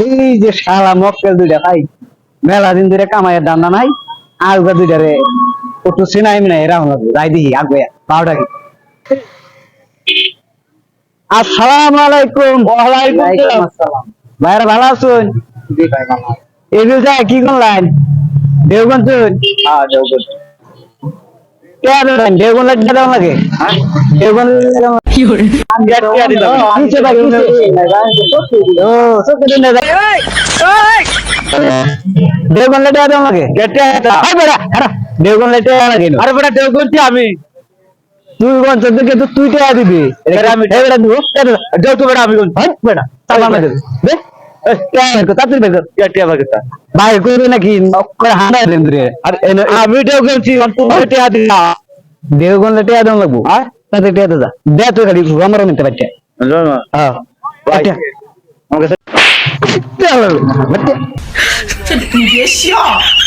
এই যে শালা মক্কেল দুইটা খাই মেলা দিন ধরে কামাইয়ের দান্দা নাই দুইটা রে একটু সিনাই মিনাই লাগবে যাই আগে বারোটা কি? আসসালামু আলাইকুম ওয়ালাইকুম আসসালাম। ভাইরা ভালো আছেন? জি ভাই ভালো এই যায় কি করলেন? দেওগঞ্জ হ্যাঁ দেওগঞ্জ কে দেবেন দেওগঞ্জ লাগবে দেওয়া লাগে দেওগঞ্জ লেটে দেওয়া লাগে আরে বেড়া লাগে আরে বেড়া আমি। তুই কোন চোদ্দকে তো তুই কে দিবি? আমি এটা দিব তো বেড়া আমি কোন ভাই করবে নাকি আমি দেওগন লেটে আদন লাগবো? আর তাতে টিয়া দাদা দে তো খালি আমার নিতে পারছে হ্যাঁ। আমার কাছে